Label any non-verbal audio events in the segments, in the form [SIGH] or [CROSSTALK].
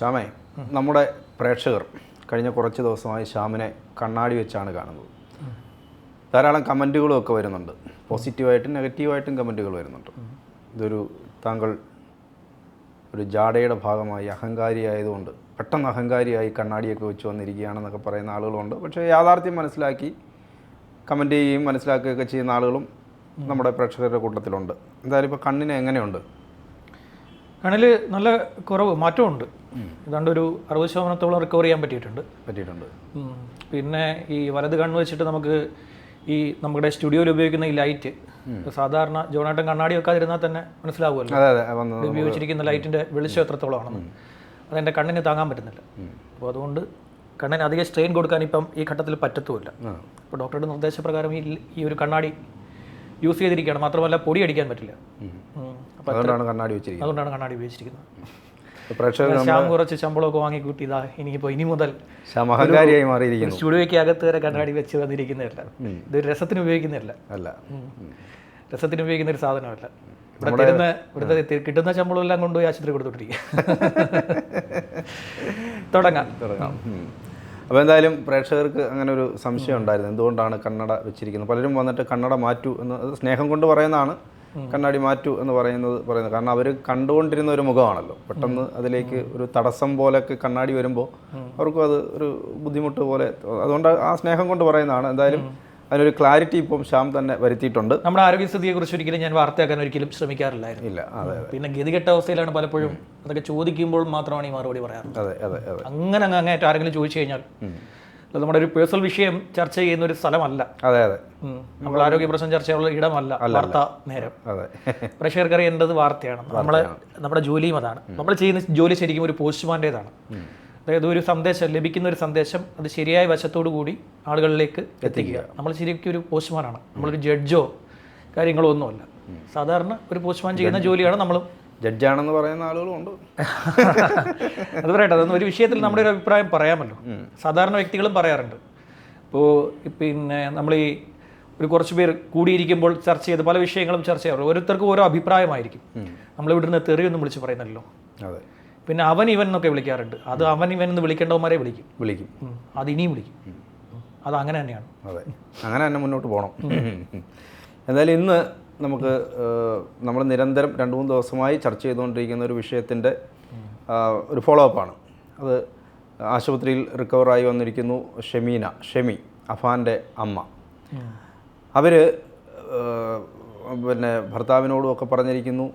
ശ്യാമേ നമ്മുടെ പ്രേക്ഷകർ കഴിഞ്ഞ കുറച്ച് ദിവസമായി ശ്യാമിനെ കണ്ണാടി വെച്ചാണ് കാണുന്നത്. ധാരാളം കമന്റുകളും ഒക്കെ വരുന്നുണ്ട്. പോസിറ്റീവായിട്ടും നെഗറ്റീവായിട്ടും കമന്റുകൾ വരുന്നുണ്ട്. ഇതൊരു താങ്കൾ ഒരു ജാടയുടെ ഭാഗമായി അഹങ്കാരിയായതുകൊണ്ട് പെട്ടെന്ന് അഹങ്കാരിയായി കണ്ണാടിയൊക്കെ വെച്ച് വന്നിരിക്കുകയാണെന്നൊക്കെ പറയുന്ന ആളുകളുണ്ട്. പക്ഷേ യാഥാർത്ഥ്യം മനസ്സിലാക്കി കമന്റ് ചെയ്യുകയും മനസ്സിലാക്കുകയൊക്കെ ചെയ്യുന്ന ആളുകളും നമ്മുടെ പ്രേക്ഷകരുടെ കൂട്ടത്തിലുണ്ട്. എന്തായാലും ഇപ്പോൾ കണ്ണിന് എങ്ങനെയുണ്ട്? കണ്ണിൽ നല്ല കുറവ് മാറ്റമുണ്ട്. ഏതാണ്ട് ഒരു അറുപത് ശതമാനത്തോളം റിക്കവർ ചെയ്യാൻ പറ്റിയിട്ടുണ്ട്. പറ്റിയിട്ടുണ്ട്. പിന്നെ ഈ വലത് കണ്ണ് വെച്ചിട്ട് നമുക്ക് ഈ നമ്മുടെ സ്റ്റുഡിയോയിൽ ഉപയോഗിക്കുന്ന ഈ ലൈറ്റ് സാധാരണ ജോണാട്ടൻ കണ്ണാടി വെക്കാതിരുന്നാൽ തന്നെ മനസ്സിലാവുമല്ലോ. ഉപയോഗിച്ചിരിക്കുന്ന ലൈറ്റിന്റെ വെളിച്ചം എത്രത്തോളമാണെന്ന്. അതെന്റെ കണ്ണിന് താങ്ങാൻ പറ്റുന്നില്ല. അപ്പോൾ അതുകൊണ്ട് കണ്ണിന് അധികം സ്ട്രെയിൻ കൊടുക്കാൻ ഇപ്പം ഈ ഘട്ടത്തിൽ പറ്റത്തുമില്ല. അപ്പൊ അപ്പോൾ ഡോക്ടറുടെ നിർദ്ദേശപ്രകാരം ഈ ഈ ഒരു കണ്ണാടി യൂസ് ചെയ്തിരിക്കുകയാണ്. മാത്രമല്ല പൊടി അടിക്കാൻ പറ്റില്ല. അപ്പോൾ അതുകൊണ്ടാണ് കണ്ണാടി വെച്ചിരിക്കുന്നത്. അതുകൊണ്ടാണ് കണ്ണാടി ഉപയോഗിച്ചിരിക്കുന്നത്. ശ്യാം കുറച്ച് ശമ്പളമൊക്കെ വാങ്ങി കൂട്ടിയതാ ഇതാ ഇനിയിപ്പോൾ ഇനി മുതൽ അഹങ്കാരിയായി മാറിയിരിക്കുന്നു. സ്റ്റുഡിയോയ്ക്ക് അകത്ത് വരെ കണ്ണാടി വെച്ച് വന്നിരിക്കുന്നതല്ല. ഇത് രസത്തിന് ഉപയോഗിക്കുന്നതല്ല. അല്ല. രസത്തിന് ഉപയോഗിക്കുന്ന ഒരു സാധനമല്ല. ഇവിടെ തരുന്ന ഇവിടുത്തെ കിട്ടുന്ന ശമ്പളം എല്ലാം കൊണ്ടുപോയി ആശുപത്രി കൊടുത്തോണ്ടിരിക്കുക [LAUGHS] തുടങ്ങാം. തുടങ്ങാം. അപ്പോൾ എന്തായാലും പ്രേക്ഷകർക്ക് അങ്ങനെ ഒരു സംശയം ഉണ്ടായിരുന്നു. എന്തുകൊണ്ടാണ് കണ്ണട വെച്ചിരിക്കുന്നത്? പലരും വന്നിട്ട് കണ്ണട മാറ്റൂ എന്ന് സ്നേഹം കൊണ്ട് പറയുന്നതാണ്. കണ്ണാടി മാറ്റു എന്ന് പറയുന്നത് പറയുന്നത്. കാരണം അവർ കണ്ടുകൊണ്ടിരുന്ന ഒരു മുഖമാണല്ലോ. പെട്ടെന്ന് അതിലേക്ക് ഒരു തടസ്സം പോലൊക്കെ കണ്ണാടി വരുമ്പോൾ അവർക്കും അത് ഒരു ബുദ്ധിമുട്ട് പോലെ അതുകൊണ്ട് ആ സ്നേഹം കൊണ്ട് പറയുന്നതാണ്. എന്തായാലും അതിനൊരു ക്ലാരിറ്റി ഇപ്പം ശ്യാം തന്നെ വരുത്തിയിട്ടുണ്ട്. നമ്മുടെ ആരോഗ്യസ്ഥിതിയെ കുറിച്ച് ഒരിക്കലും ഞാൻ വാർത്തയാക്കാൻ ഒരിക്കലും ശ്രമിക്കാറില്ലായിരുന്നു. ഇല്ല അതെ പിന്നെ ഗതികെട്ട അവസ്ഥയിലാണ് പലപ്പോഴും അതൊക്കെ ചോദിക്കുമ്പോൾ മാത്രമാണ് ഈ മറുപടി പറയാറ് അതെ അതെ അതെ. അങ്ങനെ അങ്ങ് അങ്ങേറ്റം ആരെങ്കിലും ചോദിച്ചു കഴിഞ്ഞാൽ നമ്മുടെ ഒരു പേഴ്സണൽ വിഷയം ചർച്ച ചെയ്യുന്ന ഒരു സ്ഥലമല്ല. അതെ അതെ. നമ്മൾ ആരോഗ്യ പ്രശ്നം ചർച്ച ചെയ്യാനുള്ള ഇടമല്ല. വാർത്ത നേരം. അതെ പ്രേക്ഷകർക്ക് അറിയേണ്ടത് വാർത്തയാണ്. നമ്മളെ നമ്മുടെ ജോലിയും അതാണ്. നമ്മൾ ചെയ്യുന്ന ജോലി ശരിക്കും ഒരു പോസ്റ്റ്മാന്റേതാണ് അതായത് ഒരു സന്ദേശം ലഭിക്കുന്ന ഒരു സന്ദേശം അത് ശരിയായ വശത്തോടു കൂടി ആളുകളിലേക്ക് എത്തിക്കുക. നമ്മൾ ശരിക്കും ഒരു പോസ്റ്റ്മാനാണ്. നമ്മളൊരു ജഡ്ജോ കാര്യങ്ങളോ ഒന്നുമല്ല. സാധാരണ ഒരു പോസ്റ്റ്മാൻ ചെയ്യുന്ന ജോലിയാണ് നമ്മളും ജഡ്ജാണെന്ന് പറയുന്ന ആളുകളും ഉണ്ട്. [LAUGHS] അത് പറയട്ടെ അതൊന്നും ഒരു വിഷയത്തിൽ നമ്മുടെ ഒരു അഭിപ്രായം പറയാമല്ലോ. സാധാരണ വ്യക്തികളും പറയാറുണ്ട്. ഇപ്പോൾ പിന്നെ നമ്മൾ ഈ ഒരു കുറച്ച് പേർ കൂടിയിരിക്കുമ്പോൾ ചർച്ച ചെയ്ത് പല വിഷയങ്ങളും ചർച്ച ചെയ്യാറുണ്ട്. ഓരോരുത്തർക്കും ഓരോ അഭിപ്രായമായിരിക്കും. നമ്മൾ ഇവിടുന്ന് തെറിയൊന്നും വിളിച്ച് പറയുന്നല്ലോ. അതെ. പിന്നെ അവൻ ഇവൻ എന്നൊക്കെ വിളിക്കാറുണ്ട്. അത് അവൻ ഇവൻ എന്ന് വിളിക്കേണ്ടവന്മാരെ വിളിക്കും. വിളിക്കും. അത് ഇനിയും വിളിക്കും. അത് അങ്ങനെ തന്നെയാണ്. അതെ. അങ്ങനെ തന്നെ മുന്നോട്ട് പോകണം [LAUGHS] എന്തായാലും ഇന്ന് നമുക്ക് നമ്മൾ നിരന്തരം രണ്ട് മൂന്ന് ദിവസമായി ചർച്ച ചെയ്തുകൊണ്ടിരിക്കുന്ന ഒരു വിഷയത്തിന്റെ ഒരു ഫോളോ അപ്പാണ് അത് ആശുപത്രിയിൽ റിക്കവറായി വന്നിരിക്കുന്നു ഷെമീന ഷെമി അഫാന്റെ അമ്മ. അവർ പിന്നെ ഭർത്താവിനോടും ഒക്കെ പറഞ്ഞിരിക്കുന്നു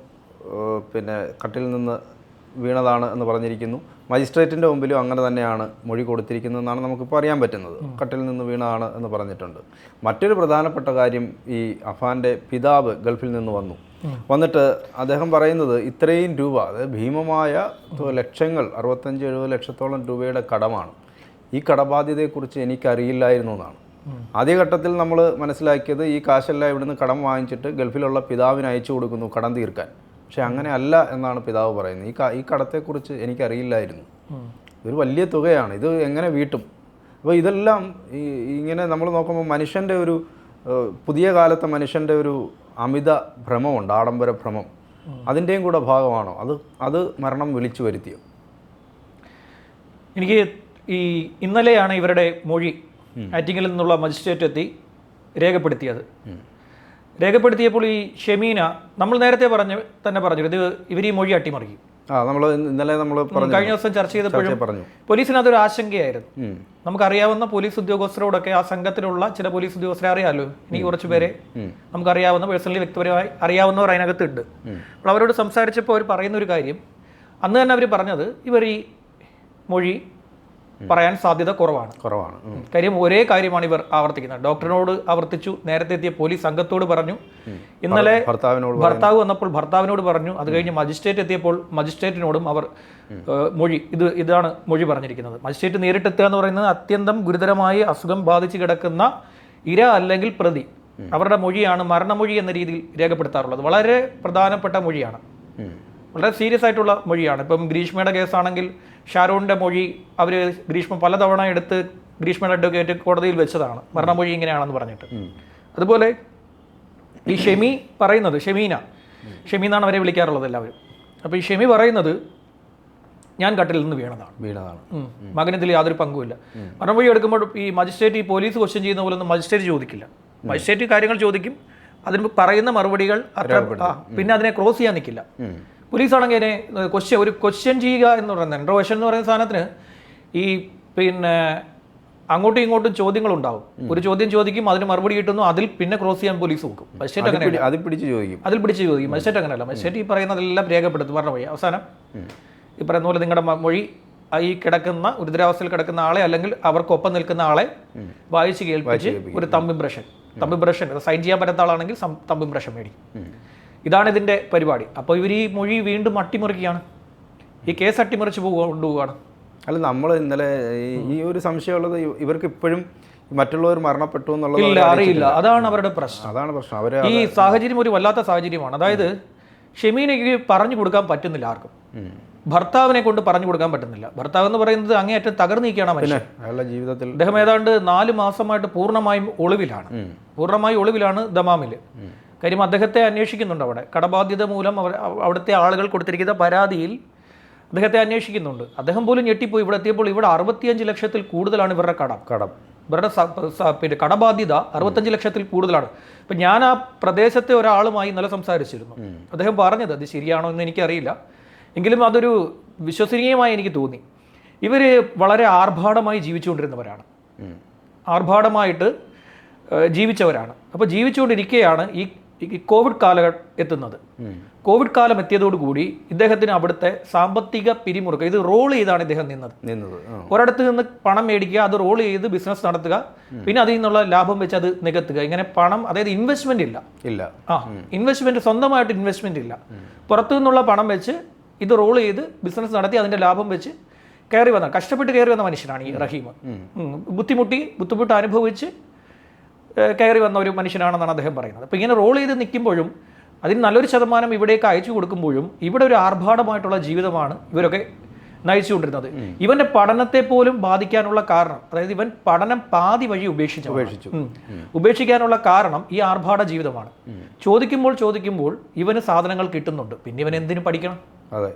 പിന്നെ കട്ടിൽ നിന്ന് വീണതാണ് എന്ന് പറഞ്ഞിരിക്കുന്നു. മജിസ്ട്രേറ്റിന്റെ മുമ്പിലും അങ്ങനെ തന്നെയാണ് മൊഴി കൊടുത്തിരിക്കുന്നതെന്നാണ് നമുക്കിപ്പോൾ അറിയാൻ പറ്റുന്നത്. കട്ടിൽ നിന്ന് വീണതാണ് എന്ന് പറഞ്ഞിട്ടുണ്ട്. മറ്റൊരു പ്രധാനപ്പെട്ട കാര്യം ഈ അഫാന്റെ പിതാവ് ഗൾഫിൽ നിന്ന് വന്നു. വന്നിട്ട് അദ്ദേഹം പറയുന്നത് ഇത്രയും രൂപ അതായത് ഭീമമായ ലക്ഷങ്ങൾ അറുപത്തഞ്ച് എഴുപത് ലക്ഷത്തോളം രൂപയുടെ കടമാണ്. ഈ കടബാധ്യതയെക്കുറിച്ച് എനിക്കറിയില്ലായിരുന്നു എന്നാണ്. ആദ്യഘട്ടത്തിൽ നമ്മൾ മനസ്സിലാക്കിയത് ഈ കാശെല്ലാം ഇവിടുന്ന് കടം വാങ്ങിച്ചിട്ട് ഗൾഫിലുള്ള പിതാവിന് അയച്ചു കൊടുക്കുന്നു കടം തീർക്കാൻ. പക്ഷെ അങ്ങനെ അല്ല എന്നാണ് പിതാവ് പറയുന്നത്. ഈ ഈ കടത്തെക്കുറിച്ച് എനിക്കറിയില്ലായിരുന്നു. ഇതൊരു വലിയ തുകയാണ്. ഇത് എങ്ങനെ വീട്ടും? അപ്പോൾ ഇതെല്ലാം ഈ ഇങ്ങനെ നമ്മൾ നോക്കുമ്പോൾ മനുഷ്യന്റെ ഒരു പുതിയ കാലത്തെ മനുഷ്യന്റെ ഒരു അമിത ഭ്രമമുണ്ട് ആഡംബര ഭ്രമം. അതിന്റെയും കൂടെ ഭാഗമാണോ? അത് അത് മരണം വിളിച്ചു വരുത്തിയോ? എനിക്ക് ഈ ഇന്നലെയാണ് ഇവരുടെ മൊഴി ആറ്റിങ്ങലിൽ നിന്നുള്ള മജിസ്ട്രേറ്റ് എത്തി രേഖപ്പെടുത്തിയത്. രേഖപ്പെടുത്തിയപ്പോൾ ഈ ഷെമീന നമ്മൾ നേരത്തെ പറഞ്ഞു തന്നെ പറഞ്ഞു ഇത് ഇവർ ഈ മൊഴി അട്ടിമറിക്കും. ആ നമ്മൾ ഇന്നലെ നമ്മൾ കഴിഞ്ഞ ദിവസം ചർച്ച ചെയ്തപ്പോഴും പറഞ്ഞു. പോലീസിന് അതൊരു ആശങ്കയായിരുന്നു നമുക്കറിയാവുന്ന പോലീസ് ഉദ്യോഗസ്ഥരോടൊക്കെ ആ സംഘത്തിലുള്ള ചില പോലീസ് ഉദ്യോഗസ്ഥരെ അറിയാമല്ലോ എനിക്ക് കുറച്ച് പേരെ. നമുക്കറിയാവുന്ന പേഴ്സണലി വ്യക്തിപരമായി അറിയാവുന്നവർ അതിനകത്തുണ്ട്. അപ്പോൾ അവരോട് സംസാരിച്ചപ്പോൾ അവർ പറയുന്ന ഒരു കാര്യം. അന്ന് തന്നെ അവർ പറഞ്ഞത് ഇവർ ഈ മൊഴി പറയാൻ സാധ്യത കുറവാണ്. കുറവാണ്. കാര്യം ഒരേ കാര്യമാണ് ഇവർ ആവർത്തിക്കുന്നത്. ഡോക്ടറിനോട് ആവർത്തിച്ചു. നേരത്തെ എത്തിയ പോലീസ് സംഘത്തോട് പറഞ്ഞു. ഇന്നലെ ഭർത്താവിനോട് ഭർത്താവ് വന്നപ്പോൾ ഭർത്താവിനോട് പറഞ്ഞു. അത് കഴിഞ്ഞ് മജിസ്ട്രേറ്റ് എത്തിയപ്പോൾ മജിസ്ട്രേറ്റിനോടും അവർ മൊഴി ഇത് ഇതാണ് മൊഴി പറഞ്ഞിരിക്കുന്നത്. മജിസ്ട്രേറ്റ് നേരിട്ടെത്തുക എന്ന് പറയുന്നത് അത്യന്തം ഗുരുതരമായി അസുഖം ബാധിച്ച് കിടക്കുന്ന ഇര അല്ലെങ്കിൽ പ്രതി. അവരുടെ മൊഴിയാണ് മരണമൊഴി എന്ന രീതിയിൽ രേഖപ്പെടുത്താറുള്ളത്. വളരെ പ്രധാനപ്പെട്ട മൊഴിയാണ്. വളരെ സീരിയസ് ആയിട്ടുള്ള മൊഴിയാണ്. ഇപ്പം ഗ്രീഷ്മയുടെ കേസാണെങ്കിൽ ഷാരോണിന്റെ മൊഴി അവർ ഗ്രീഷ്മ പലതവണ എടുത്ത് ഗ്രീഷ്മ അഡ്വക്കേറ്റ് കോടതിയിൽ വെച്ചതാണ്. മരണമൊഴി ഇങ്ങനെയാണെന്ന് പറഞ്ഞിട്ട്. അതുപോലെ ഈ ഷെമി പറയുന്നത് ഷെമീന. ഷെമി എന്നാണ് അവരെ വിളിക്കാറുള്ളത് എല്ലാവരും. അപ്പോൾ ഈ ഷെമി പറയുന്നത് ഞാൻ കട്ടിൽ നിന്ന് വീണതാണ്. വീണതാണ്. ഉം. മകന് ഇതിൽ യാതൊരു പങ്കുമില്ല. മരണമൊഴി എടുക്കുമ്പോൾ ഈ മജിസ്ട്രേറ്റ് ഈ പോലീസ് ക്വസ്റ്റ്യൻ ചെയ്യുന്ന പോലെ ഒന്നും മജിസ്ട്രേറ്റ് ചോദിക്കില്ല. മജിസ്ട്രേറ്റ് കാര്യങ്ങൾ ചോദിക്കും അതിന് പറയുന്ന മറുപടികൾ അത്ര പിന്നെ അതിനെ ക്രോസ് ചെയ്യാൻ നിൽക്കില്ല ഉം. പോലീസ് ആണെങ്കിൽ അതിനെ ക്വസ്റ്റ്യൻ ഒരു ക്വസ്റ്റ്യൻ ചെയ്യുക എന്ന് പറയുന്നത് ഇൻട്രോവേഷൻ എന്ന് പറയുന്ന സാധനത്തിന് ഈ പിന്നെ അങ്ങോട്ടും ഇങ്ങോട്ടും ചോദ്യങ്ങളുണ്ടാവും. ഒരു ചോദ്യം ചോദിക്കും അതിന് മറുപടി കിട്ടുന്നു അതിൽ പിന്നെ ക്രോസ് ചെയ്യാൻ പോലീസ് നോക്കും. മജിസ്ട്രേറ്റ് അങ്ങനെ അതിൽ അത് പിടിച്ച് ചോദിക്കും. അതിൽ പിടിച്ച് ചോദിക്കും. മജിസ്ട്രേറ്റ് അങ്ങനെയല്ല. മജിസ്ട്രേറ്റ് ഈ പറയുന്നതെല്ലാം രേഖപ്പെടുത്തും. പറഞ്ഞ പോയി അവസാനം ഈ പറയുന്ന പോലെ നിങ്ങളുടെ മൊഴി ഈ കിടക്കുന്ന ഗുരുതരാവസ്ഥയിൽ കിടക്കുന്ന ആളെ അല്ലെങ്കിൽ അവർക്കൊപ്പം നിൽക്കുന്ന ആളെ വായിച്ച് കേൾപ്പിച്ച് ഒരു thumb impression thumb impression sign ചെയ്യാൻ പറ്റാത്ത ആളാണെങ്കിൽ തമ്പിംപ്രഷൻ തമ്പ് ഇംപ്രഷൻ മേടിക്കും. ഇതാണ് ഇതിന്റെ പരിപാടി. അപ്പോൾ ഇവർ ഈ മൊഴി വീണ്ടും അട്ടിമറിക്കുകയാണ്. ഈ കേസ് അട്ടിമറിച്ച് കൊണ്ടുപോവുകയാണ്. അല്ല നമ്മൾ ഇന്നലെ ഈ- ഒരു സംശയമുള്ളത് ഇവർക്ക് ഇപ്പോഴും മറ്റുള്ളവർ മരണപ്പെട്ടു എന്നുള്ളത് ഇല്ല അറിയില്ല. അതാണ് അവരുടെ പ്രശ്നം. അതാണ് പ്രശ്നം. അവർ ഈ സാഹചര്യം ഒരു വല്ലാത്ത സാഹചര്യമാണ്. അതായത് ഷെമീനയ്ക്ക് പറഞ്ഞു കൊടുക്കാൻ പറ്റുന്നില്ല ആർക്കും. ഭർത്താവിനെ കൊണ്ട് പറഞ്ഞു കൊടുക്കാൻ പറ്റുന്നില്ല. ഭർത്താവ് എന്ന് പറയുന്നത് അങ്ങേയറ്റം തകർന്നിരിക്കുകയാണ് നീക്കുകയാണ് മനുഷ്യൻ. അയാളുടെ ജീവിതത്തിൽ അദ്ദേഹം ഏതാണ്ട് നാല് മാസമായിട്ട് പൂർണമായും ഒളിവിലാണ്. പൂർണമായും ഒളിവിലാണ് ദമാമിൽ കാര്യം അദ്ദേഹത്തെ അന്വേഷിക്കുന്നുണ്ട് അവിടെ. കടബാധ്യത മൂലം അവർ അവിടുത്തെ ആളുകൾ കൊടുത്തിരിക്കുന്ന പരാതിയിൽ അദ്ദേഹത്തെ അന്വേഷിക്കുന്നുണ്ട്. അദ്ദേഹം പോലും ഞെട്ടിപ്പോയി. ഇവിടെ എത്തിയപ്പോൾ ഇവിടെ അറുപത്തിയഞ്ച് ലക്ഷത്തിൽ കൂടുതലാണ് ഇവരുടെ കടം. കടം. ഇവരുടെ പിന്നെ കടബാധ്യത അറുപത്തഞ്ച് ലക്ഷത്തിൽ കൂടുതലാണ്. ഇപ്പം ഞാൻ ആ പ്രദേശത്തെ ഒരാളുമായി ഇന്നലെ സംസാരിച്ചിരുന്നു. അദ്ദേഹം പറഞ്ഞത് അത് ശരിയാണോ എന്ന് എനിക്കറിയില്ല. എങ്കിലും അതൊരു വിശ്വസനീയമായി എനിക്ക് തോന്നി. ഇവർ വളരെ ആർഭാടമായി ജീവിച്ചുകൊണ്ടിരുന്നവരാണ്. ആർഭാടമായിട്ട് ജീവിച്ചവരാണ്. അപ്പോൾ ജീവിച്ചുകൊണ്ടിരിക്കുകയാണ് ഈ ഈ കോവിഡ് കാലഘട്ടം എത്തുന്നത്. കോവിഡ് കാലം എത്തിയതോടുകൂടി ഇദ്ദേഹത്തിന് അവിടുത്തെ സാമ്പത്തിക പിരിമുറുക്കം ഇത് റോൾ ചെയ്താണ് ഇദ്ദേഹം നിന്നത്. നിന്നത്. ഒരിടത്ത് നിന്ന് പണം മേടിക്കുക അത് റോൾ ചെയ്ത് ബിസിനസ് നടത്തുക പിന്നെ അതിൽ നിന്നുള്ള ലാഭം വെച്ച് അത് നികത്തുക. ഇങ്ങനെ പണം അതായത് ഇൻവെസ്റ്റ്മെന്റ് ഇല്ല. ഇല്ല. ആ ഇൻവെസ്റ്റ്മെന്റ് സ്വന്തമായിട്ട് ഇൻവെസ്റ്റ്മെന്റ് ഇല്ല. പുറത്തു നിന്നുള്ള പണം വെച്ച് ഇത് റോൾ ചെയ്ത് ബിസിനസ് നടത്തി അതിന്റെ ലാഭം വെച്ച് കയറി വന്ന കഷ്ടപ്പെട്ട് കയറി വന്ന മനുഷ്യനാണ് ഈ റഹീം. ബുദ്ധിമുട്ടി ബുദ്ധിമുട്ട് അനുഭവിച്ച് കയറി വന്ന ഒരു മനുഷ്യനാണെന്നാണ് അദ്ദേഹം പറയുന്നത്. അപ്പോൾ ഇങ്ങനെ റോൾ ചെയ്ത് നിൽക്കുമ്പോഴും അതിന് നല്ലൊരു ശതമാനം ഇവിടേക്ക് അയച്ചു കൊടുക്കുമ്പോഴും ഇവിടെ ഒരു ആർഭാടമായിട്ടുള്ള ജീവിതമാണ് ഇവരൊക്കെ നയിച്ചുകൊണ്ടിരുന്നത്. ഇവന്റെ പഠനത്തെ പോലും ബാധിക്കാനുള്ള കാരണം അതായത് ഇവൻ പഠനം പാതി വഴി ഉപേക്ഷിച്ചു. ഉപേക്ഷിച്ചു. ഉപേക്ഷിക്കാനുള്ള കാരണം ഈ ആർഭാട ജീവിതമാണ്. ചോദിക്കുമ്പോൾ ചോദിക്കുമ്പോൾ ഇവന് സാധനങ്ങൾ കിട്ടുന്നുണ്ട്. പിന്നെ ഇവൻ എന്തിനു പഠിക്കണം? അതെ.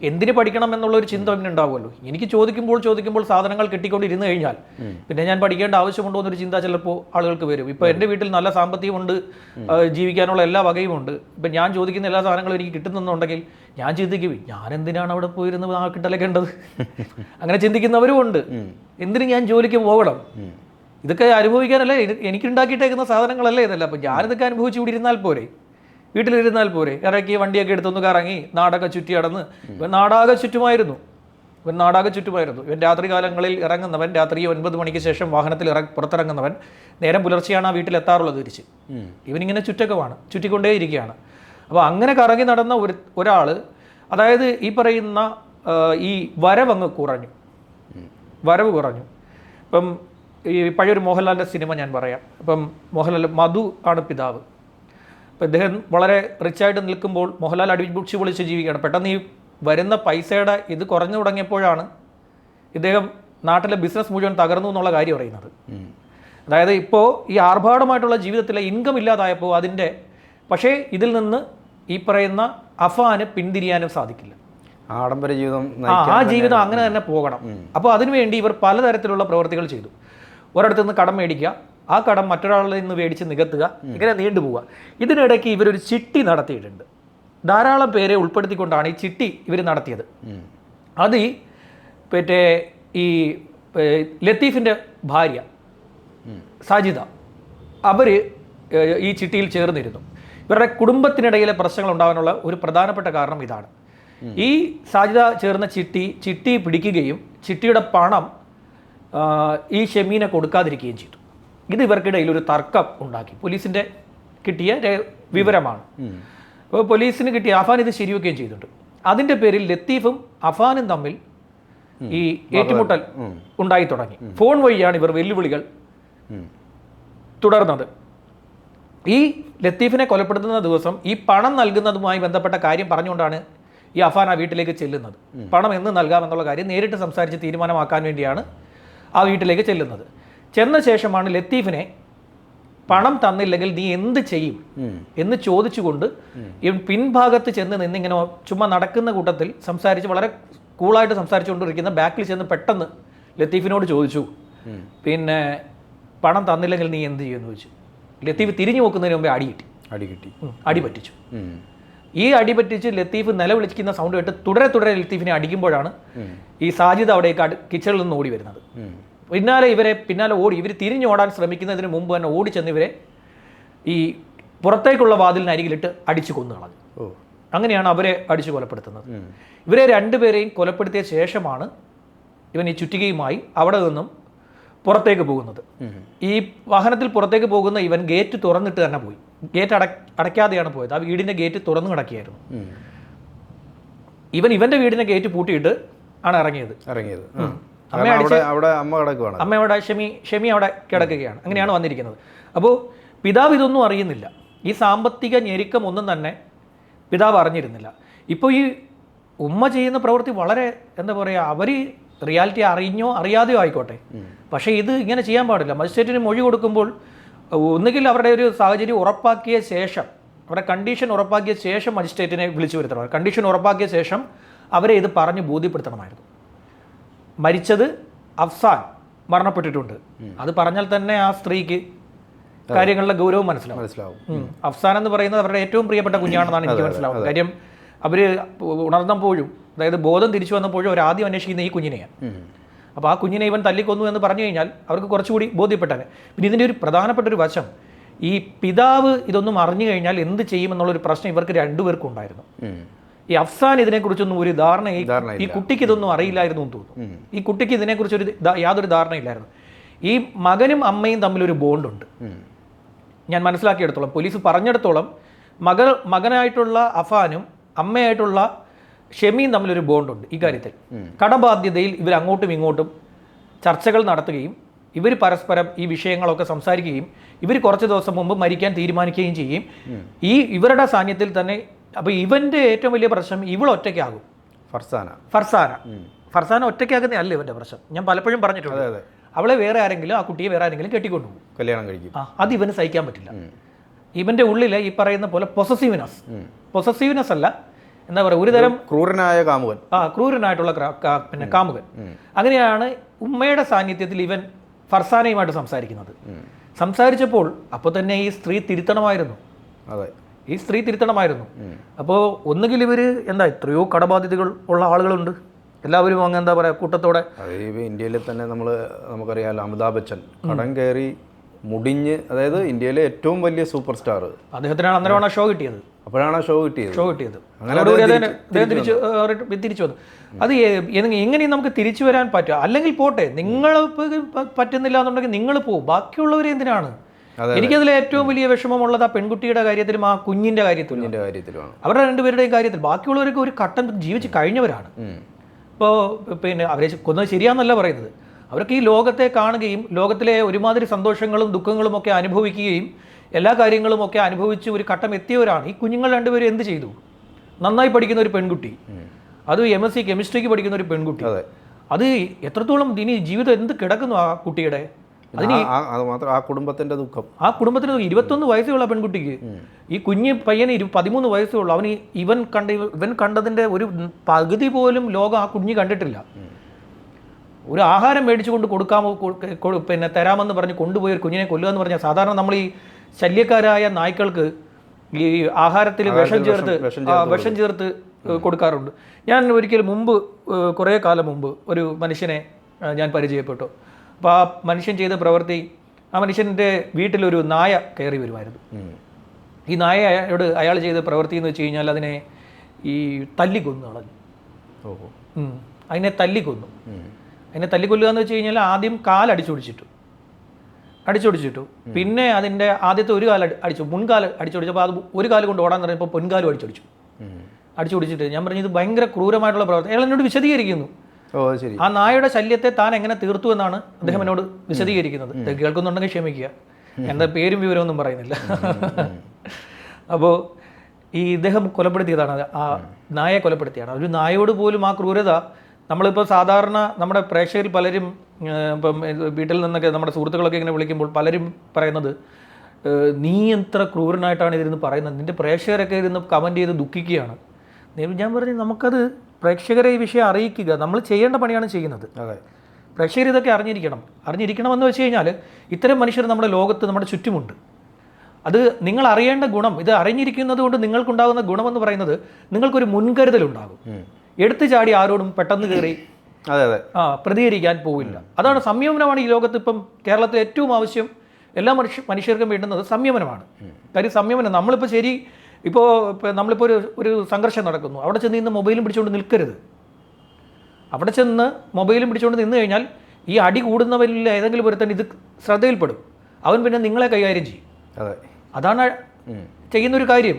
എന്തിന് പഠിക്കണം എന്നുള്ള ഒരു ചിന്ത പിന്നെ ഉണ്ടാവുമല്ലോ എനിക്ക് ചോദിക്കുമ്പോൾ ചോദിക്കുമ്പോൾ സാധനങ്ങൾ കിട്ടിക്കൊണ്ടിരുന്നു കഴിഞ്ഞാൽ പിന്നെ ഞാൻ പഠിക്കേണ്ട ആവശ്യമുണ്ടോ എന്നൊരു ചിന്ത ചിലപ്പോൾ ആളുകൾക്ക് വരും. ഇപ്പോൾ എന്റെ വീട്ടിൽ നല്ല സാമ്പത്തികമുണ്ട് ജീവിക്കാനുള്ള എല്ലാ വകയും ഉണ്ട് ഇപ്പം ഞാൻ ചോദിക്കുന്ന എല്ലാ സാധനങ്ങളും എനിക്ക് കിട്ടുന്നുണ്ടെങ്കിൽ ഞാൻ ചിന്തിക്കും ഞാൻ എന്തിനാണ് അവിടെ പോയിരുന്ന് ആ കിട്ടലേക്കേണ്ടത്? [LAUGHS] അങ്ങനെ ചിന്തിക്കുന്നവരും ഉണ്ട്. എന്തിന് ഞാൻ ജോലിക്ക് പോകണം? ഇതൊക്കെ അനുഭവിക്കാനല്ലേ ഇത് എനിക്ക് ഉണ്ടാക്കിയിട്ടേക്കുന്ന സാധനങ്ങളല്ലേ ഇതല്ല. അപ്പം ഞാനിതൊക്കെ അനുഭവിച്ചു കൂടിയിരുന്നാൽ ഇരുന്നാൽ പോരെ. വീട്ടിലിരുന്നാൽ പോരെ. ഇറക്കി വണ്ടിയൊക്കെ എടുത്തൊന്ന് കറങ്ങി നാടൊക്കെ ചുറ്റി അടന്ന് ഇവൻ നാടാകെ ചുറ്റുമായിരുന്നു. ഇവൻ നാടാകെ ചുറ്റുമായിരുന്നു. ഇവൻ രാത്രി കാലങ്ങളിൽ ഇറങ്ങുന്നവൻ രാത്രി ഒൻപത് മണിക്ക് ശേഷം വാഹനത്തിൽ ഇറ പുറത്തിറങ്ങുന്നവൻ നേരം പുലർച്ചെയാണ് ആ വീട്ടിൽ എത്താറുള്ളത് തിരിച്ച്. ഇവനിങ്ങനെ ചുറ്റക്കമാണ് ചുറ്റിക്കൊണ്ടേയിരിക്കുകയാണ്. അപ്പോൾ അങ്ങനെ കറങ്ങി നടന്ന ഒരു ഒരാൾ അതായത് ഈ പറയുന്ന ഈ വരവങ്ങ് കുറഞ്ഞു. വരവ് കുറഞ്ഞു. ഇപ്പം ഈ പഴയൊരു മോഹൻലാലിന്റെ സിനിമ ഞാൻ പറയാം. ഇപ്പം മോഹൻലാൽ മധു ആണ് പിതാവ്. അപ്പം ഇദ്ദേഹം വളരെ റിച്ചായിട്ട് നിൽക്കുമ്പോൾ മോഹൻലാൽ അടിപിടിച്ച് പൊളിച്ച് ജീവിക്കുകയാണ്. പെട്ടെന്ന് ഈ വരുന്ന പൈസയുടെ ഇത് കുറഞ്ഞു തുടങ്ങിയപ്പോഴാണ് ഇദ്ദേഹം നാട്ടിലെ ബിസിനസ് മുഴുവൻ തകർന്നു എന്നുള്ള കാര്യം അറിയുന്നത്. അതായത് ഇപ്പോൾ ഈ ആർഭാടമായിട്ടുള്ള ജീവിതത്തിലെ ഇൻകം ഇല്ലാതായപ്പോൾ അതിന്റെ പക്ഷേ ഇതിൽ നിന്ന് ഈ പറയുന്ന അഫാന് പിന്തിരിയാനും സാധിക്കില്ല. ആഡംബര ജീവിതം ആ ആ ജീവിതം അങ്ങനെ തന്നെ പോകണം. അപ്പോൾ അതിനുവേണ്ടി ഇവർ പലതരത്തിലുള്ള പ്രവൃത്തികൾ ചെയ്തു. ഒരിടത്തു നിന്ന് കടം മേടിക്കുക ആ കടം മറ്റൊരാളിൽ നിന്ന് മേടിച്ച് നികത്തുക ഇങ്ങനെ നീണ്ടുപോവുക ഇതിനിടയ്ക്ക് ഇവരൊരു ചിട്ടി നടത്തിയിട്ടുണ്ട്. ധാരാളം പേരെ ഉൾപ്പെടുത്തിക്കൊണ്ടാണ് ഈ ചിട്ടി ഇവർ നടത്തിയത്. അത് ഈ മറ്റേ ഈ ലത്തീഫിന്റെ ഭാര്യ സാജിദ അവർ ഈ ചിട്ടിയിൽ ചേർന്നിരുന്നു. ഇവരുടെ കുടുംബത്തിനിടയിലെ പ്രശ്നങ്ങൾ ഉണ്ടാകാനുള്ള ഒരു പ്രധാനപ്പെട്ട കാരണം ഇതാണ്. ഈ സാജിദ ചേർന്ന ചിട്ടി ചിട്ടി പിടിക്കുകയും ചിട്ടിയുടെ പണം ഈ ഷെമീനെ കൊടുക്കാതിരിക്കുകയും ചെയ്തു. ഇത് ഇവർക്കിടയിൽ ഒരു തർക്കം ഉണ്ടാക്കി. പോലീസിന്റെ കിട്ടിയ വിവരമാണ്. അപ്പോൾ പോലീസിന് കിട്ടിയ അഫാൻ ഇത് ശരിവെക്കുകയും ചെയ്തിട്ടുണ്ട്. അതിന്റെ പേരിൽ ലത്തീഫും അഫാനും തമ്മിൽ ഈ ഏറ്റുമുട്ടൽ ഉണ്ടായി തുടങ്ങി. ഫോൺ വഴിയാണ് ഇവർ വെല്ലുവിളികൾ. തുടർന്നത്. ഈ ലത്തീഫിനെ കൊലപ്പെടുത്തുന്ന ദിവസം ഈ പണം നൽകുന്നതുമായി ബന്ധപ്പെട്ട കാര്യം പറഞ്ഞുകൊണ്ടാണ് ഈ അഫാൻ ആ വീട്ടിലേക്ക് ചെല്ലുന്നത്. പണം എന്ന് നൽകാമെന്നുള്ള കാര്യം നേരിട്ട് സംസാരിച്ച് തീരുമാനമാക്കാൻ വേണ്ടിയാണ് ആ വീട്ടിലേക്ക് ചെല്ലുന്നത്. ചെന്ന ശേഷമാണ് ലത്തീഫിനെ പണം തന്നില്ലെങ്കിൽ നീ എന്ത് ചെയ്യും എന്ന് ചോദിച്ചുകൊണ്ട് ഇവൻ പിൻഭാഗത്ത് ചെന്ന് നിന്നിങ്ങനെ ചുമ്മാ നടക്കുന്ന കൂട്ടത്തിൽ സംസാരിച്ച് വളരെ കൂളായിട്ട് സംസാരിച്ചുകൊണ്ടിരിക്കുന്ന ബാക്കിൽ ചെന്ന് പെട്ടെന്ന് ലത്തീഫിനോട് ചോദിച്ചു പിന്നെ പണം തന്നില്ലെങ്കിൽ നീ എന്ത് ചെയ്യുമെന്ന് ചോദിച്ചു. ലത്തീഫ് തിരിഞ്ഞു നോക്കുന്നതിന് മുമ്പേ അടി കിട്ടി. അടി കിട്ടി. അടി പറ്റിച്ചു. ഈ അടി പറ്റിച്ച് ലത്തീഫ് നിലവിളിക്കുന്ന സൗണ്ട് കേട്ട് തുടരെ തുടരെ ലത്തീഫിനെ അടിക്കുമ്പോഴാണ് ഈ സാജിദ് അവിടേക്ക് അടി കിച്ചണിൽ നിന്ന് ഓടി വരുന്നത്. പിന്നാലെ ഇവരെ പിന്നാലെ ഓടി ഇവർ തിരിഞ്ഞോടാൻ ശ്രമിക്കുന്നതിന് മുമ്പ് തന്നെ ഓടി ചെന്ന് ഇവരെ ഈ പുറത്തേക്കുള്ള വാതിലിനരികിലിട്ട് അടിച്ചു കൊന്നു കളഞ്ഞു. അങ്ങനെയാണ് അവരെ അടിച്ചു കൊലപ്പെടുത്തുന്നത്. ഇവരെ രണ്ടുപേരെയും കൊലപ്പെടുത്തിയ ശേഷമാണ് ഇവൻ ഈ ചുറ്റികയുമായി അവിടെ നിന്നും പുറത്തേക്ക് പോകുന്നത്. ഈ വാഹനത്തിൽ പുറത്തേക്ക് പോകുന്ന ഇവൻ ഗേറ്റ് തുറന്നിട്ട് തന്നെ പോയി. ഗേറ്റ് അട അടയ്ക്കാതെയാണ് പോയത്. ആ വീടിന്റെ ഗേറ്റ് തുറന്നു കിടക്കുകയായിരുന്നു. ഇവൻ ഇവന്റെ വീടിന്റെ ഗേറ്റ് പൂട്ടിയിട്ട് ആണ് ഇറങ്ങിയത്. ഇറങ്ങിയത്. അവിടെ അമ്മ കിടക്കുകയാണ് അമ്മ അവിടെ ഷെമി ഷെമി അവിടെ കിടക്കുകയാണ്. അങ്ങനെയാണ് വന്നിരിക്കുന്നത്. അപ്പോൾ പിതാവ് ഇതൊന്നും അറിയുന്നില്ല. ഈ സാമ്പത്തിക ഞെരുക്കം ഒന്നും തന്നെ പിതാവ് അറിഞ്ഞിരുന്നില്ല. ഇപ്പോൾ ഈ ഉമ്മ ചെയ്യുന്ന പ്രവൃത്തി വളരെ എന്താ പറയുക അവർ റിയാലിറ്റി അറിഞ്ഞോ അറിയാതെയോ ആയിക്കോട്ടെ. പക്ഷേ ഇത് ഇങ്ങനെ ചെയ്യാൻ പാടില്ല. മജിസ്ട്രേറ്റിന് മൊഴി കൊടുക്കുമ്പോൾ ഒന്നുകിൽ അവരുടെ ഒരു സാഹചര്യം ഉറപ്പാക്കിയ ശേഷം അവരുടെ കണ്ടീഷൻ ഉറപ്പാക്കിയ ശേഷം മജിസ്ട്രേറ്റിനെ വിളിച്ചു വരുത്തണം. കണ്ടീഷൻ ഉറപ്പാക്കിയ ശേഷം അവരെ ഇത് പറഞ്ഞ് ബോധ്യപ്പെടുത്തണമായിരുന്നു. മരിച്ചത് അഫ്സാൻ മരണപ്പെട്ടിട്ടുണ്ട്. അത് പറഞ്ഞാൽ തന്നെ ആ സ്ത്രീക്ക് കാര്യങ്ങളുടെ ഗൗരവം മനസ്സിലാവും. മനസ്സിലാവും. അഫ്സാൻ എന്ന് പറയുന്നത് അവരുടെ ഏറ്റവും പ്രിയപ്പെട്ട കുഞ്ഞാണെന്നാണ് എനിക്ക് മനസ്സിലാവുന്നത്. കാര്യം അവർ ഉണർന്നപ്പോഴും അതായത് ബോധം തിരിച്ചു വന്നപ്പോഴും അവർ ആദ്യം അന്വേഷിക്കുന്ന ഈ കുഞ്ഞിനെയാണ്. അപ്പോൾ ആ കുഞ്ഞിനെ ഇവൻ തല്ലിക്കൊന്നു എന്ന് പറഞ്ഞു കഴിഞ്ഞാൽ അവർക്ക് കുറച്ചുകൂടി ബോധ്യപ്പെട്ടനെ പിന്നെ ഇതിന്റെ ഒരു പ്രധാനപ്പെട്ട ഒരു വശം ഈ പിതാവ് ഇതൊന്നും അറിഞ്ഞു കഴിഞ്ഞാൽ എന്ത് ചെയ്യുമെന്നുള്ളൊരു പ്രശ്നം ഇവർക്ക് രണ്ടുപേർക്കും ഉണ്ടായിരുന്നു. ഈ അഫ്സാൻ ഇതിനെക്കുറിച്ചൊന്നും ഒരു ധാരണ ഈ- കുട്ടിക്ക് ഇതൊന്നും അറിയില്ലായിരുന്നു എന്ന് തോന്നുന്നു. ഈ കുട്ടിക്ക് ഇതിനെക്കുറിച്ച് ഒരു യാതൊരു ധാരണയില്ലായിരുന്നു. ഈ മകനും അമ്മയും തമ്മിലൊരു ബോണ്ടുണ്ട്. ഞാൻ മനസ്സിലാക്കിയെടുത്തോളം പോലീസ് പറഞ്ഞെടുത്തോളം മകൾ മകനായിട്ടുള്ള അഫാനും അമ്മയായിട്ടുള്ള ഷെമിയും തമ്മിലൊരു ബോണ്ടുണ്ട് ഇക്കാര്യത്തിൽ കാര്യത്തിൽ. കടബാധ്യതയിൽ ഇവർ അങ്ങോട്ടും ഇങ്ങോട്ടും ചർച്ചകൾ നടത്തുകയും ഇവർ പരസ്പരം ഈ വിഷയങ്ങളൊക്കെ സംസാരിക്കുകയും ഇവർ കുറച്ച് ദിവസം മുമ്പ് മരിക്കാൻ തീരുമാനിക്കുകയും ചെയ്യും. ഈ ഇവരുടെ സാന്നിധ്യത്തിൽ തന്നെ അപ്പോൾ ഇവന്റെ ഏറ്റവും വലിയ പ്രശ്നം ഇവൾ ഒറ്റയ്ക്കാകും. ഫർസാന. ഫർസാന. ഫർസാന ഒറ്റയ്ക്കാകുന്ന അല്ല ഇവന്റെ പ്രശ്നം. ഞാൻ പലപ്പോഴും പറഞ്ഞിട്ടുണ്ട്. അതെ. അവളെ വേറെ ആരെങ്കിലും ആ കുട്ടിയെ വേറെ ആരെങ്കിലും കെട്ടിക്കൊണ്ടുപോകും കല്യാണം കഴിക്കും. ആ അത് ഇവന് സഹിക്കാൻ പറ്റില്ല. ഇവന്റെ ഉള്ളിൽ ഈ പറയുന്ന പോലെ പൊസസീവ്നെസ് പൊസസീവ്നെസ് അല്ല. എന്താ പറയുക ഒരുതരം ക്രൂരനായ കാമുകൻ. ആ ക്രൂരനായിട്ടുള്ള പിന്നെ കാമുകൻ. അങ്ങനെയാണ് ഉമ്മയുടെ സാന്നിധ്യത്തിൽ ഇവൻ ഫർസാനയുമായിട്ട് സംസാരിക്കുന്നത്. സംസാരിച്ചപ്പോൾ അപ്പോൾ തന്നെ ഈ സ്ത്രീ തിരുത്തണമായിരുന്നു. അതെ. ഈ സ്ത്രീ തിരുത്തണമായിരുന്നു. അപ്പോൾ ഒന്നുകിൽ ഇവർ എന്താ എത്രയോ കടബാധ്യതകൾ ഉള്ള ആളുകളുണ്ട്. എല്ലാവരും അങ്ങ് എന്താ പറയുക കൂട്ടത്തോടെ ഇന്ത്യയിലെ ഇന്ത്യയിൽ തന്നെ നമ്മൾ നമുക്കറിയാമല്ലോ അമിതാഭ് ബച്ചൻ. കടം കയറി മുടിഞ്ഞ് അതായത് ഇന്ത്യയിലെ ഏറ്റവും വലിയ സൂപ്പർ സ്റ്റാർ അദ്ദേഹത്തിനാണ് അന്നേരമാണ് ഷോ കിട്ടിയത്. അപ്പോഴാണ് ഷോ കിട്ടിയത്. ഷോ കിട്ടിയത്. അങ്ങനെ അതോടുകൂടി അദ്ദേഹം തിരിച്ചു തിരിച്ചു വന്നു. അത് എങ്ങനെയും നമുക്ക് തിരിച്ചു വരാൻ പറ്റുക. അല്ലെങ്കിൽ പോട്ടെ നിങ്ങൾ പറ്റുന്നില്ല എന്നുണ്ടെങ്കിൽ നിങ്ങൾ പോകും ബാക്കിയുള്ളവരെ എന്തിനാണ്? എനിക്കതിൽ ഏറ്റവും വലിയ വിഷമമുള്ളത് ആ പെൺകുട്ടിയുടെ കാര്യത്തിലും ആ കുഞ്ഞിന്റെ കാര്യത്തിലും കാര്യത്തിലുമാണ്. അവരുടെ രണ്ടുപേരുടെയും കാര്യത്തിൽ ബാക്കിയുള്ളവരൊക്കെ ഒരു കട്ടൻ ജീവിച്ച് കഴിഞ്ഞവരാണ്. ഇപ്പോൾ പിന്നെ അവരെ കൊന്നത് ശരിയാന്നല്ല പറയുന്നത്. അവർക്ക് ഈ ലോകത്തെ കാണുകയും ലോകത്തിലെ ഒരുമാതിരി സന്തോഷങ്ങളും ദുഃഖങ്ങളും ഒക്കെ അനുഭവിക്കുകയും എല്ലാ കാര്യങ്ങളുമൊക്കെ അനുഭവിച്ച് ഒരു ഘട്ടം എത്തിയവരാണ്. ഈ കുഞ്ഞുങ്ങൾ രണ്ടുപേരും എന്ത് ചെയ്തു? നന്നായി പഠിക്കുന്ന ഒരു പെൺകുട്ടി. അത് എം എസ് സി കെമിസ്ട്രിക്ക് പഠിക്കുന്ന ഒരു പെൺകുട്ടി. അതെ. അത് എത്രത്തോളം ഇനി ജീവിതം എന്ത് കിടക്കുന്നു ആ കുട്ടിയുടെ? അതിന് അത് മാത്രം ആ കുടുംബത്തിന്റെ ദുഃഖം. ആ കുടുംബത്തിന് ഇരുപത്തൊന്ന് വയസ്സുള്ള പെൺകുട്ടിക്ക്. ഈ കുഞ്ഞ് പയ്യന് ഇരു പതിമൂന്ന് വയസ്സുള്ള അവന് ഇവൻ കണ്ട ഇവൻ കണ്ടതിന്റെ ഒരു പകുതി പോലും ലോകം ആ കുഞ്ഞ് കണ്ടിട്ടില്ല. ഒരു ആഹാരം മേടിച്ചുകൊണ്ട് കൊടുക്കാമോ പിന്നെ തരാമെന്ന് പറഞ്ഞ് കൊണ്ടുപോയി ഒരു കുഞ്ഞിനെ കൊല്ലുക എന്ന് പറഞ്ഞാൽ സാധാരണ നമ്മൾ ഈ ശല്യക്കാരായ നായ്ക്കൾക്ക് ഈ ആഹാരത്തിൽ വിഷം ചേർത്ത് വിഷം ചേർത്ത് കൊടുക്കാറുണ്ട്. ഞാൻ ഒരിക്കൽ മുമ്പ് കുറേ കാലം മുമ്പ് ഒരു മനുഷ്യനെ ഞാൻ പരിചയപ്പെട്ടു. അപ്പോൾ ആ മനുഷ്യൻ ചെയ്ത പ്രവൃത്തി ആ മനുഷ്യന്റെ വീട്ടിലൊരു നായ കയറി വരുമായിരുന്നു. ഈ നായയോട് അയാൾ ചെയ്ത പ്രവൃത്തി എന്ന് വെച്ച് കഴിഞ്ഞാൽ അതിനെ ഈ തല്ലിക്കൊന്നു കളഞ്ഞു അതിനെ തല്ലിക്കൊന്നു. അതിനെ തല്ലിക്കൊല്ലുക എന്ന് വെച്ച് കഴിഞ്ഞാൽ ആദ്യം കാൽ അടിച്ചൊടിച്ചിട്ടു. പിന്നെ അതിന്റെ ആദ്യത്തെ ഒരു കാല അടി- അടിച്ചു. മുൻകാല അടിച്ചൊടിച്ചപ്പോൾ അത് ഒരു കാൽ കൊണ്ട് ഓടാൻ തുടങ്ങിയപ്പോൾ പൊൻകാലും അടിച്ചൊടിച്ചു. അടിച്ചുപിടിച്ചിട്ട് ഞാൻ പറഞ്ഞു ഇത് ഭയങ്കര ക്രൂരമായിട്ടുള്ള പ്രവർത്തനം. അയാൾ എന്നോട് വിശദീകരിക്കുന്നു. ഓ ശരി. ആ നായയുടെ ശല്യത്തെ താൻ എങ്ങനെ തീർത്തു എന്നാണ് അദ്ദേഹം എന്നോട് വിശദീകരിക്കുന്നത്. ഇത് കേൾക്കുന്നുണ്ടെങ്കിൽ ക്ഷമിക്കുക. എന്റെ പേരും വിവരമൊന്നും പറയുന്നില്ല. അപ്പോൾ ഈ ഇദ്ദേഹം കൊലപ്പെടുത്തിയതാണ്. ആ നായയെ കൊലപ്പെടുത്തിയാണ്. ഒരു നായയോട് പോലും ആ ക്രൂരത നമ്മളിപ്പോൾ സാധാരണ നമ്മുടെ പ്രേക്ഷകരിൽ പലരും ഇപ്പം വീട്ടിൽ നിന്നൊക്കെ നമ്മുടെ സുഹൃത്തുക്കളൊക്കെ ഇങ്ങനെ വിളിക്കുമ്പോൾ പലരും പറയുന്നത് നീ എത്ര ക്രൂരനായിട്ടാണ് ഇതിരുന്ന് പറയുന്നത്? നിന്റെ പ്രേക്ഷകരൊക്കെ ഇരുന്ന് കമന്റ് ചെയ്ത് ദുഃഖിക്കുകയാണ്. ഞാൻ പറഞ്ഞു നമുക്കത് പ്രേക്ഷകരെ ഈ വിഷയം അറിയിക്കുക. നമ്മൾ ചെയ്യേണ്ട പണിയാണ് ചെയ്യുന്നത്. അതെ. പ്രേക്ഷകർ ഇതൊക്കെ അറിഞ്ഞിരിക്കണം. അറിഞ്ഞിരിക്കണമെന്ന് വെച്ച് കഴിഞ്ഞാൽ ഇത്തരം മനുഷ്യർ നമ്മുടെ ലോകത്ത് നമ്മുടെ ചുറ്റുമുണ്ട്. അത് നിങ്ങൾ അറിയേണ്ട ഗുണം ഇത് അറിഞ്ഞിരിക്കുന്നത് കൊണ്ട് നിങ്ങൾക്കുണ്ടാകുന്ന ഗുണമെന്ന് പറയുന്നത് നിങ്ങൾക്കൊരു മുൻകരുതലുണ്ടാകും. എടുത്തു ചാടി ആരോടും പെട്ടെന്ന് കയറി അതെ അതെ. ആ പ്രതികരിക്കാൻ പോവില്ല. അതാണ് സംയമനമാണ് ഈ ലോകത്ത് ഇപ്പം കേരളത്തിൽ ഏറ്റവും ആവശ്യം എല്ലാ മനുഷ്യ മനുഷ്യർക്കും വേണ്ടുന്നത് സംയമനമാണ്. കാര്യം സംയമനം നമ്മളിപ്പോൾ ശരി ഇപ്പോൾ ഇപ്പോൾ നമ്മളിപ്പോൾ ഒരു ഒരു സംഘർഷം നടക്കുന്നു. അവിടെ ചെന്ന് ഇന്ന് മൊബൈലും പിടിച്ചുകൊണ്ട് നിൽക്കരുത്. അവിടെ ചെന്ന് മൊബൈലും പിടിച്ചുകൊണ്ട് നിന്ന് കഴിഞ്ഞാൽ ഈ അടി കൂടുന്നവരിൽ ഏതെങ്കിലും ഒരുത്തൻ ഇത് ശ്രദ്ധയിൽപ്പെടും. അവൻ പിന്നെ നിങ്ങളെ കൈകാര്യം ചെയ്യും. അതെ. അതാണ് ചെയ്യുന്നൊരു കാര്യം.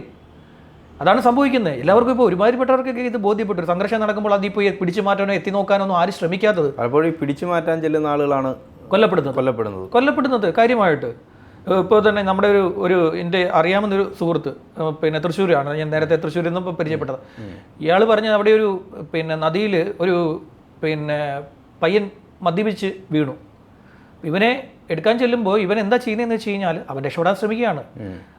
അതാണ് സംഭവിക്കുന്നത്. എല്ലാവർക്കും ഇപ്പോൾ ഒരുമാതിരിപ്പെട്ടവർക്കൊക്കെ ഇത് ബോധ്യപ്പെട്ടു. ഒരു സംഘർഷം നടക്കുമ്പോൾ അതിപ്പോൾ പിടിച്ചു മാറ്റാനോ എത്തി നോക്കാനോ ആരും ശ്രമിക്കാത്തത്. പലപ്പോഴും പിടിച്ചു മാറ്റാൻ ചെല്ലുന്ന ആളുകളാണ് കൊല്ലപ്പെടുന്നത്. കൊല്ലപ്പെടുന്നത്. കൊല്ലപ്പെടുന്നത്. കാര്യമായിട്ട്. ഇപ്പോൾ തന്നെ നമ്മുടെ ഒരു ഒരു എന്റെ അറിയാവുന്നൊരു സുഹൃത്ത് പിന്നെ തൃശ്ശൂരാണ്. ഞാൻ നേരത്തെ തൃശ്ശൂരിൽ നിന്നും പരിചയപ്പെട്ടത് ഇയാൾ പറഞ്ഞത് അവിടെ ഒരു പിന്നെ നദിയിൽ ഒരു പിന്നെ പയ്യൻ മദ്യപിച്ച് വീണു. ഇവനെ എടുക്കാൻ ചെല്ലുമ്പോൾ ഇവൻ എന്താ ചെയ്യുന്നതെന്ന് വെച്ച് കഴിഞ്ഞാൽ അവൻ രക്ഷപ്പെടാൻ ശ്രമിക്കുകയാണ്.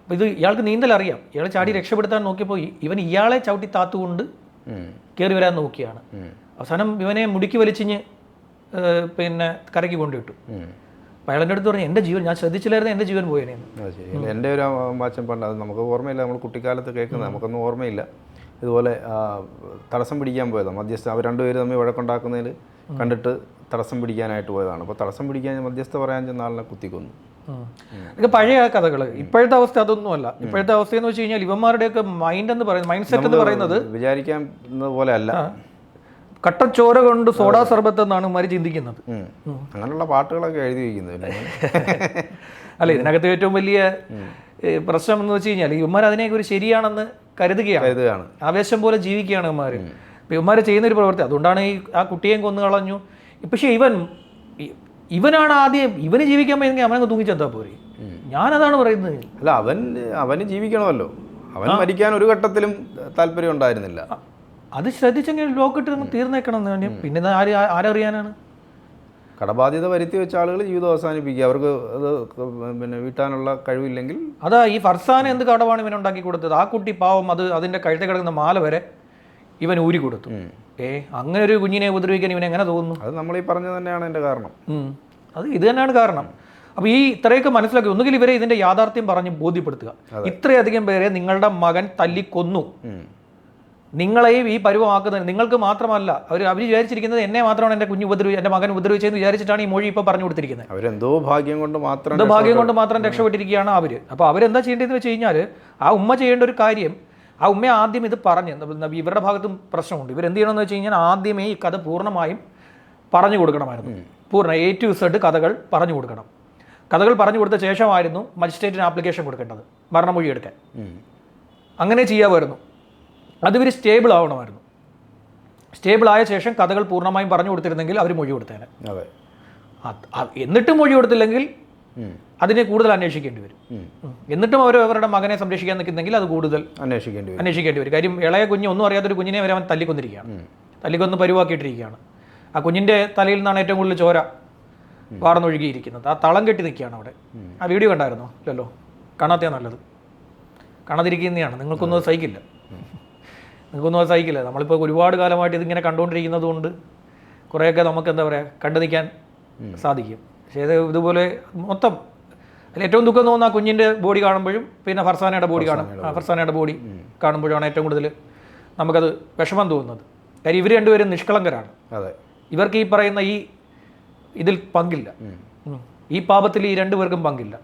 അപ്പോൾ ഇത് ഇയാൾക്ക് നീന്തൽ അറിയാം. ഇയാൾ ചാടി രക്ഷപ്പെടുത്താൻ നോക്കിയപ്പോൾ ഇവൻ ഇയാളെ ചവിട്ടി താത്തുകൊണ്ട്. കയറി വരാൻ നോക്കിയാണ്. അവസാനം ഇവനെ മുടുക്കി വലിച്ചിഞ്ഞ് പിന്നെ കരയ്ക്ക് കൊണ്ടുവിട്ടു. അപ്പോൾ അടുത്ത് പറഞ്ഞു എന്റെ ജീവൻ ഞാൻ ശ്രദ്ധിച്ചില്ലായിരുന്നു എന്റെ ജീവൻ പോയേനെന്ന് എന്റെ ഒരു വാച്ചൻ പണ്ട് അത് നമുക്ക് ഓർമ്മയില്ല. നമ്മൾ കുട്ടിക്കാലത്ത് കേൾക്കുന്നത് നമുക്കൊന്നും ഓർമ്മയില്ല. ഇതുപോലെ തടസ്സം പിടിക്കാൻ പോയതാണ് മധ്യസ്ഥ അവർ രണ്ടുപേരും തമ്മിൽ വഴക്കുണ്ടാക്കുന്നതിൽ കണ്ടിട്ട് തടസ്സം പിടിക്കാനായിട്ട് പോയതാണ്. അപ്പോൾ തടസ്സം പിടിക്കാൻ മധ്യസ്ഥ പറയാൻ ചെന്ന ആളിനെ കുത്തിക്കൊന്നു. ഇതൊക്കെ പഴയ കഥകൾ ഇപ്പോഴത്തെ അവസ്ഥ അതൊന്നുമല്ല. ഇപ്പോഴത്തെ അവസ്ഥ എന്ന് വെച്ച് കഴിഞ്ഞാൽ ഇവന്മാരുടെയൊക്കെ മൈൻഡ് എന്ന് പറയുന്നത് മൈൻഡ് സെറ്റ് എന്ന് പറയുന്നത് വിചാരിക്കാൻ പോലെ അല്ല. ചോര കൊണ്ട് സോഡാ സർബത്ത് എന്നാണ് ഇവന്മാർ ചിന്തിക്കുന്നത്. അങ്ങനെയുള്ള പാട്ടുകളൊക്കെ എഴുതി വയ്ക്കുന്നത് [LAUGHS] അല്ല ഇതിനകത്ത് ഏറ്റവും വലിയ പ്രശ്നം എന്ന് വെച്ച് കഴിഞ്ഞാൽ ഇവന്മാർ അതിനെയൊക്കെ ഒരു ശരിയാണെന്ന് കരുതുകയാണ്. ആവേശം പോലെ ജീവിക്കുകയാണ് ഇവന്മാർ ഇവന്മാർ ചെയ്യുന്ന ഒരു പ്രവൃത്തി അതുകൊണ്ടാണ് ഈ ആ കുട്ടിയെയും കൊന്നു കളഞ്ഞു പക്ഷേ ഇവൻ ഇവനാണ് ആദ്യം ഇവന് ജീവിക്കാൻ പറ്റുമെങ്കിൽ അവനങ്ങ് തൂങ്ങിച്ചെന്താ പോരെ? ഞാനതാണ് പറയുന്നത്. അല്ല അവൻ അവന് ജീവിക്കണമല്ലോ. അവൻ മരിക്കാൻ ഒരു ഘട്ടത്തിലും താല്പര്യം ഉണ്ടായിരുന്നില്ല. അത് ശ്രദ്ധിച്ചെങ്കിൽ ലോക്കിട്ട് നമുക്ക് തീർന്നേക്കണം എന്ന് പിന്നെ ആര് ആരറിയാനാണ്? കടബാധ്യത വരുത്തി വെച്ച ആളുകൾ ജീവിതം അവസാനിപ്പിക്കുക. അവർക്ക് അത് പിന്നെ വീട്ടാനുള്ള കഴിവില്ലെങ്കിൽ അതാ ഈ ഫർസാൻ എന്ത് കടവാണ് ഇവൻ ഉണ്ടാക്കി കൊടുത്തത്? ആ കുട്ടി പാവം അത് അതിന്റെ കഴുത്തെ കിടക്കുന്ന മാല വരെ ഇവൻ ഊരി കൊടുത്തു. ഏ അങ്ങനെ ഒരു കുഞ്ഞിനെ ഉപദ്രവിക്കാൻ ഇവനെ എങ്ങനെ തോന്നുന്നു അത് നമ്മൾ ഈ പറഞ്ഞത് തന്നെയാണ് എന്റെ കാരണം. അത് ഇത് തന്നെയാണ് കാരണം. അപ്പോൾ ഈ ഇത്രയൊക്കെ മനസ്സിലാക്കി ഒന്നുകിൽ ഇവരെ ഇതിന്റെ യാഥാർത്ഥ്യം പറഞ്ഞ് ബോധ്യപ്പെടുത്തുക. ഇത്രയധികം പേരെ നിങ്ങളുടെ മകൻ തല്ലിക്കൊന്നു. നിങ്ങളെയും ഈ പരുവമാക്കുന്നത് നിങ്ങൾക്ക് മാത്രമല്ല അവർ അവർ വിചാരിച്ചിരിക്കുന്നത് എന്നെ മാത്രമാണ് എന്റെ കുഞ്ഞ് ഉപദ്രവി എന്റെ മകൻ ഉപദ്രവിച്ചതെന്ന് വിചാരിച്ചിട്ടാണ് ഈ മൊഴി ഇപ്പോൾ പറഞ്ഞു കൊടുത്തിരിക്കുന്നത്. അവരെന്തോ ഭാഗ്യം കൊണ്ട് മാത്രം എന്തോ ഭാഗ്യം കൊണ്ട് മാത്രം രക്ഷപ്പെട്ടിരിക്കുകയാണ് അവർ അപ്പോൾ അവരെന്താ ചെയ്യേണ്ടതെന്ന് വെച്ച് കഴിഞ്ഞാൽ ആ ഉമ്മ ചെയ്യേണ്ട ഒരു കാര്യം ആ ഉമ്മ ആദ്യം ഇത് പറഞ്ഞ് ഇവരുടെ ഭാഗത്തും പ്രശ്നമുണ്ട്. ഇവരെന്ത് ചെയ്യണമെന്ന് വെച്ച് കഴിഞ്ഞാൽ ആദ്യമേ ഈ കഥ പൂർണമായും പറഞ്ഞു കൊടുക്കണമായിരുന്നു. പൂർണ എ ടു സെഡ് കഥകൾ പറഞ്ഞു കൊടുക്കണം. കഥകൾ പറഞ്ഞു കൊടുത്ത ശേഷമായിരുന്നു മജിസ്ട്രേറ്റിന് ആപ്ലിക്കേഷൻ കൊടുക്കേണ്ടത് മരണമൊഴി എടുക്കാൻ. അങ്ങനെ ചെയ്യാമായിരുന്നു. അതിവർ സ്റ്റേബിൾ ആവണമായിരുന്നു. സ്റ്റേബിൾ ആയ ശേഷം കഥകൾ പൂർണമായും പറഞ്ഞു കൊടുത്തിരുന്നെങ്കിൽ അവർ മൊഴി കൊടുത്തേനെ. എന്നിട്ടും മൊഴി കൊടുത്തില്ലെങ്കിൽ. അതിനെ കൂടുതൽ അന്വേഷിക്കേണ്ടി വരും. എന്നിട്ടും അവർ അവരുടെ മകനെ സംരക്ഷിക്കാൻ നിൽക്കുന്നെങ്കിൽ അത് കൂടുതൽ അന്വേഷിക്കേണ്ടി വരും. അന്വേഷിക്കേണ്ടി വരും. കാര്യം ഇളയ കുഞ്ഞ് ഒന്നും അറിയാത്തൊരു കുഞ്ഞിനെ വരെ അവൻ തല്ലിക്കൊന്നിരിക്കുകയാണ്. തല്ലിക്കൊന്ന് പരുവാക്കിയിട്ടിരിക്കുകയാണ്. ആ കുഞ്ഞിന്റെ തലയിൽ നിന്നാണ് ഏറ്റവും കൂടുതൽ ചോര വാർന്നൊഴുകിയിരിക്കുന്നത്. ആ തളം കെട്ടി നിൽക്കുകയാണ് അവിടെ. ആ വീഡിയോ കണ്ടായിരുന്നോ? ഇല്ലല്ലോ. കാണാത്തയാ നല്ലത്. കാണാതിരിക്കുന്നതാണ്. നിങ്ങൾക്കൊന്നും അത് സഹിക്കില്ല. നിങ്ങൾക്കൊന്നും അത് സഹിക്കില്ല. നമ്മളിപ്പോൾ ഒരുപാട് കാലമായിട്ട് ഇതിങ്ങനെ കണ്ടുകൊണ്ടിരിക്കുന്നത് കൊണ്ട് കുറേയൊക്കെ നമുക്ക് എന്താ പറയുക കണ്ടു നിൽക്കാൻ സാധിക്കും. പക്ഷേ ഇത് ഇതുപോലെ മൊത്തം അതിൽ ഏറ്റവും ദുഃഖം തോന്നുന്ന ആ കുഞ്ഞിന്റെ ബോഡി കാണുമ്പോഴും പിന്നെ ഫർസാനയുടെ ബോഡി കാണും. ഫർസാനയുടെ ബോഡി. കാണുമ്പോഴാണ് ഏറ്റവും കൂടുതൽ നമുക്കത് വിഷമം തോന്നുന്നത്. കാര്യം ഇവർ രണ്ടുപേരും നിഷ്കളങ്കരാണ്. അതെ. ഇവർക്ക് ഈ പറയുന്ന ഈ ഇതിൽ പങ്കില്ല. ഈ പാപത്തിൽ ഈ രണ്ടുപേർക്കും പങ്കില്ല.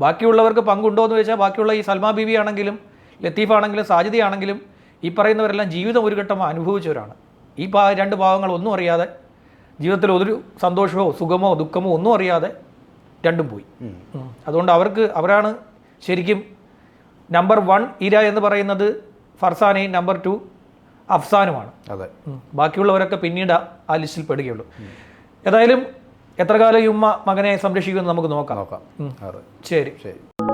ബാക്കിയുള്ളവർക്ക് പങ്കുണ്ടോ എന്ന് ചോദിച്ചാൽ ബാക്കിയുള്ള ഈ സൽമാ ബീവി ആണെങ്കിലും ലത്തീഫ് ആണെങ്കിലും സാജിദ ആണെങ്കിലും ഈ പറയുന്നവരെല്ലാം ജീവിതം ഒരു ഘട്ടം അനുഭവിച്ചവരാണ്. ഈ പാ രണ്ട് പാവങ്ങൾ ഒന്നും അറിയാതെ ജീവിതത്തിൽ ഒരു സന്തോഷമോ സുഖമോ ദുഃഖമോ ഒന്നും അറിയാതെ രണ്ടും പോയി. അതുകൊണ്ട് അവർക്ക് അവരാണ് ശരിക്കും നമ്പർ വൺ ഇര എന്ന് പറയുന്നത് ഫർസാനയും നമ്പർ ടു അഫ്സാനുമാണ്. അതെ. ബാക്കിയുള്ളവരൊക്കെ പിന്നീട് ആ- ലിസ്റ്റിൽ പെടുകയുള്ളൂ. ഏതായാലും എത്ര കാലം ഈ ഉമ്മ മകനെ സംരക്ഷിക്കുമെന്ന് നമുക്ക് നോക്കാം. നോക്കാം. ശരി. ശരി.